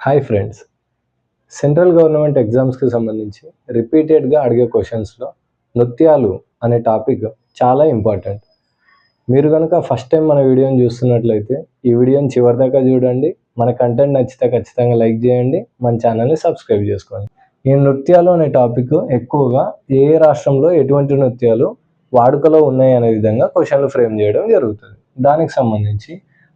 Hi friends central government ఎగ్జామ్స్కి సంబంధించి రిపీటెడ్గా అడిగే క్వశ్చన్స్లో నృత్యాలు అనే టాపిక్ చాలా ఇంపార్టెంట్ మీరు కనుక ఫస్ట్ టైం మన వీడియోని చూస్తున్నట్లయితే ఈ వీడియోని చివరిదాకా చూడండి. మన కంటెంట్ నచ్చితే ఖచ్చితంగా లైక్ చేయండి. మన ఛానల్ని సబ్స్క్రైబ్ చేసుకోండి. ఈ నృత్యాలు అనే టాపిక్ ఎక్కువగా ఏ ఏ రాష్ట్రంలో ఎటువంటి నృత్యాలు వాడుకలో ఉన్నాయి అనే విధంగా క్వశ్చన్లు ఫ్రేమ్ చేయడం జరుగుతుంది. దానికి సంబంధించి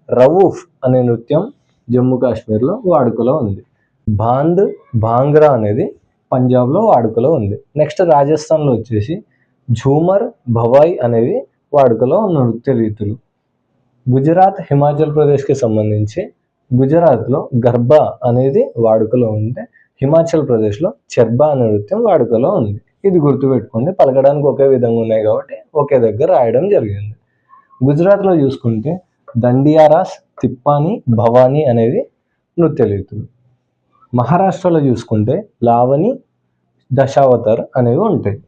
రవూఫ్ అనే నృత్యం జమ్మూ కాశ్మీర్లో వాడుకలో ఉంది. బాంద్ భాంగ్రా అనేది పంజాబ్లో వాడుకలో ఉంది. నెక్స్ట్ రాజస్థాన్లో వచ్చేసి ఝూమర్ భవాయ్ అనేవి వాడుకలో ఉన్న నృత్య రీతులు. గుజరాత్ హిమాచల్ ప్రదేశ్కి సంబంధించి గుజరాత్లో గర్బా అనేది వాడుకలో ఉంటే హిమాచల్ ప్రదేశ్లో చెర్బా అనే నృత్యం వాడుకలో ఉంది. ఇది గుర్తుపెట్టుకోండి పలకడానికి ఒకే విధంగా ఉన్నాయి కాబట్టి ఒకే దగ్గర రాయడం జరిగింది. గుజరాత్లో చూసుకుంటే దండియారాస్ తిప్పాని భవాని అనేది నృత్య రీతులు మహారాష్ట్రలో చూసుకుంటే లావణి దశావతార్ అనేవి ఉంటాయి.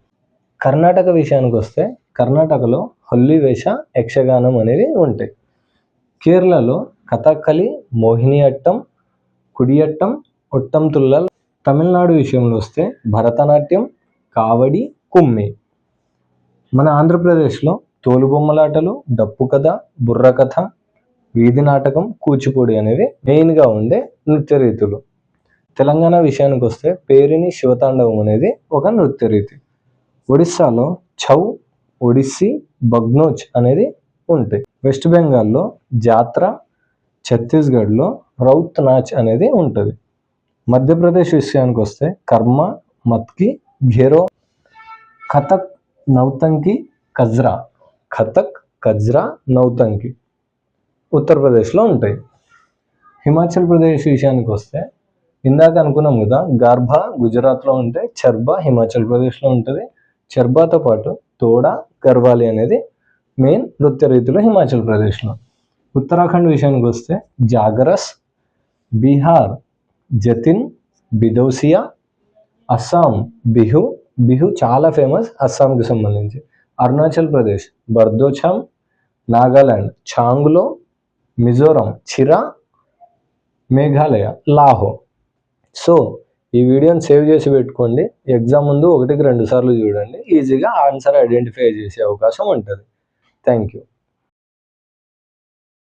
కర్ణాటక విషయానికి వస్తే కర్ణాటకలో హొల్లి వేష యక్షగానం అనేవి ఉంటాయి. కేరళలో కథక్కలి మోహినియట్టం కుడియట్టం ఒట్టం తుల్లల్ తమిళనాడు విషయంలో వస్తే భరతనాట్యం కావడి కుమ్మి. మన ఆంధ్రప్రదేశ్లో తోలుబొమ్మలాటలు డప్పు కథ బుర్ర కథ వీధి నాటకం కూచిపూడి అనేవి మెయిన్గా ఉండే నృత్య రీతులు. తెలంగాణ విషయానికి వస్తే పేరిని శివతాండవం అనేది ఒక నృత్య రీతి. ఒడిస్సాలో ఛౌ ఒడిస్సీ బగ్నోచ్ అనేది ఉంటాయి. వెస్ట్ బెంగాల్లో జాత్ర ఛత్తీస్గఢ్లో రౌత్ నాచ్ అనేది ఉంటుంది. మధ్యప్రదేశ్ విషయానికి వస్తే కర్మ మత్కి ఘెరో కథక్ నౌతంకి కజ్రా. కథక్ కజ్రా నౌతంకి. ఉత్తరప్రదేశ్లో ఉంటాయి. హిమాచల్ ప్రదేశ్ విషయానికి వస్తే ఇందాక అనుకున్నాం కదా గర్భా గుజరాత్లో ఉంటే చర్బా హిమాచల్ ప్రదేశ్లో ఉంటుంది. చర్బాతో పాటు తోడా గర్వాలి అనేది మెయిన్ నృత్య రీతిలో హిమాచల్ ప్రదేశ్లో. ఉత్తరాఖండ్ విషయానికి వస్తే జాగరస్ బీహార్ జతిన్ బిదౌసియా అస్సాం బిహు బిహు చాలా ఫేమస్ అస్సాంకి సంబంధించి. అరుణాచల్ ప్రదేశ్ బర్దోచామ్ నాగాలాండ్ చాంగ్లో మిజోరం చిరా మేఘాలయ లాహో. సో ఈ వీడియోని సేవ్ చేసి పెట్టుకోండి. ఎగ్జామ్ ముందు ఒకటికి రెండు సార్లు చూడండి. ఈజీగా ఆన్సర్ ఐడెంటిఫై చేసే అవకాశం ఉంటుంది. Thank you.